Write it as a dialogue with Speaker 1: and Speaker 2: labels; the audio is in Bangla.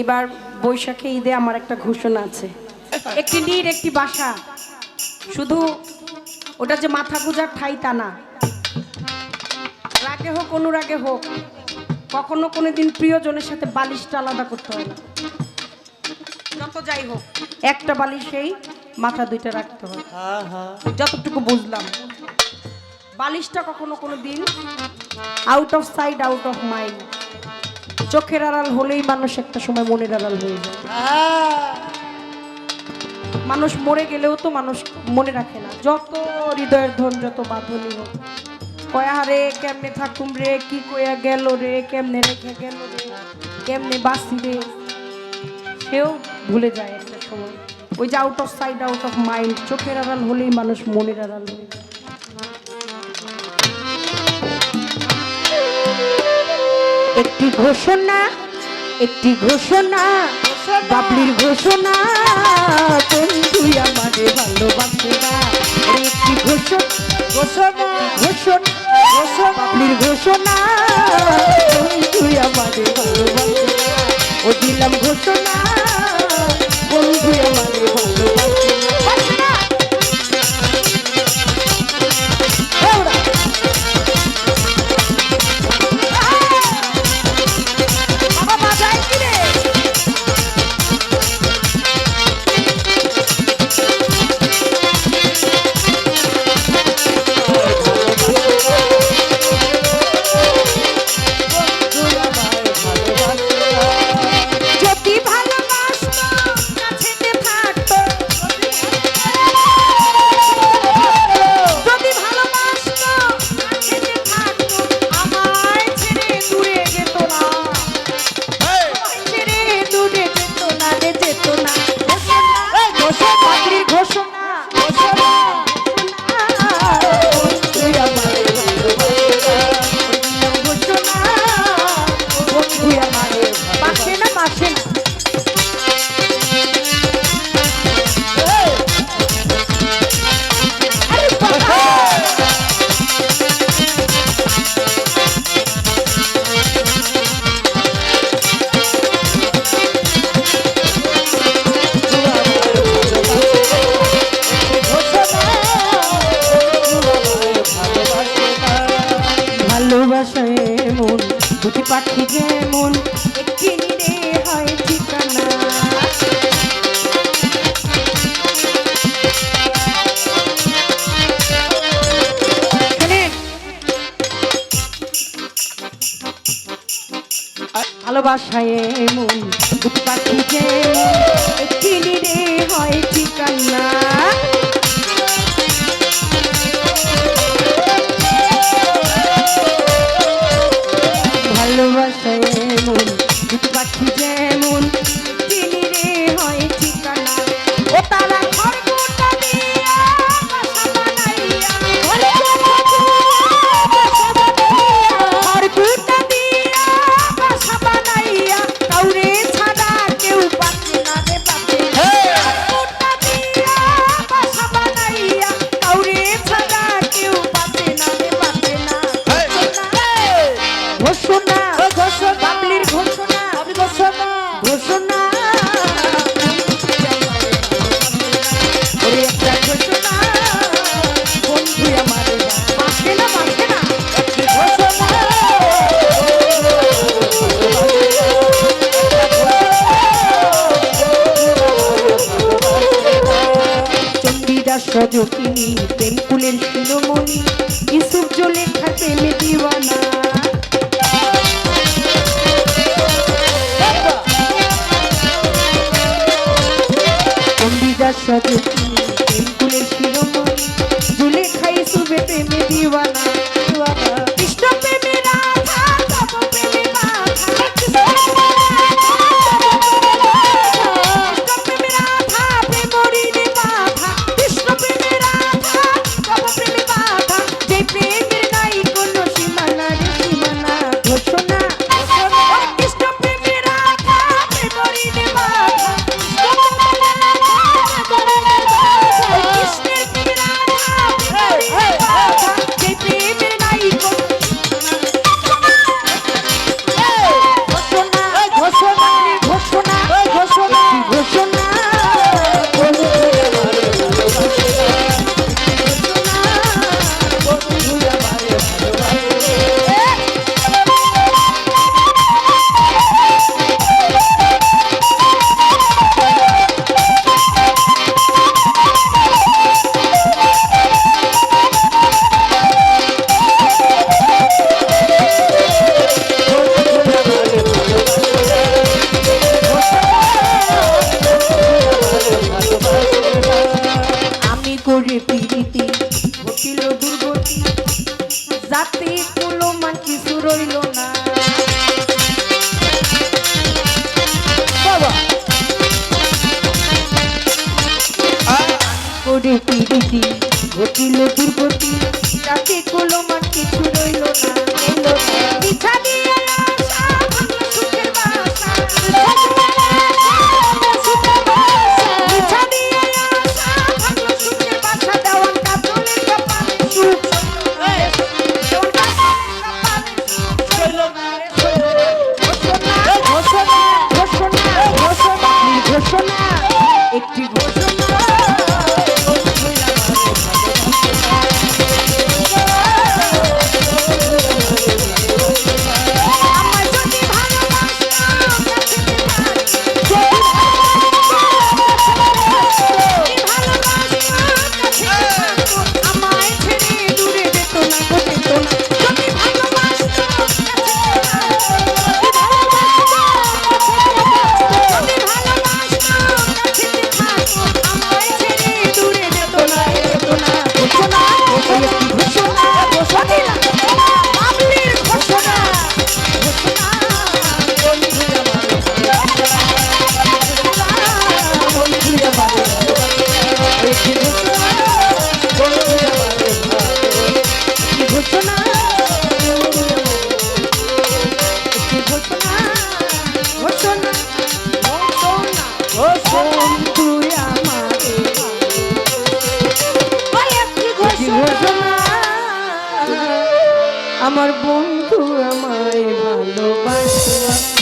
Speaker 1: এবার বৈশাখে ঈদে আমার একটা ঘোষণা আছে। একটি নীর, একটি বাসা। শুধু ওটা যে মাথা গুজার ঠাই তা না। রাগে হোক, অনুরাগে হোক, কখনো কোনো দিন প্রিয়জনের সাথে বালিশটা আলাদা করতে হয় না। যত যাই হোক, একটা বালিশেই মাথা দুইটা রাখতে হয় যতটুকু বুঝলাম। বালিশটা কখনো কোনো দিন out of sight out of mind চোখের আড়াল হলেই মানুষ একটা সময় মনের আড়াল হয়ে যায়। মানুষ মরে গেলেও তো মানুষ মনে রাখে না। যত হৃদয়ের ধন, যত বাঁধনি হোক, কয়া রে কেমনে থাকুম রে? কি কয়া গেল রে? কেমনে রেখে গেল রে? কেমনে বাসি রে? সেও ভুলে যায় একটা সময়। ওই যে out of sight out of mind চোখের আড়াল হলেই মানুষ মনের আড়াল হয়ে যায়।
Speaker 2: একটি ঘোষণা একটি ঘোষণা বাবলির ঘোষণা বন্ধু আমারে ভালোবাসে না। একটি ঘোষণা ঘোষণা ঘোষণা ঘোষণা। বাবলির ঘোষণা বন্ধু আমারে ভালোবাসে ও দিলাম ঘোষণা বন্ধু আমারে পাখি যেমন একটি নিরে হয় ঠিকানা। ভালোবাসায় এমন দুটি পাখি যেমন একটি নিরে হয় ঠিকানা। রজকিনী শিরোমণি খাতে দিওয়ানা। Chandidas Lori, Lori. আমার বন্ধু আমায় ভালোবাসে।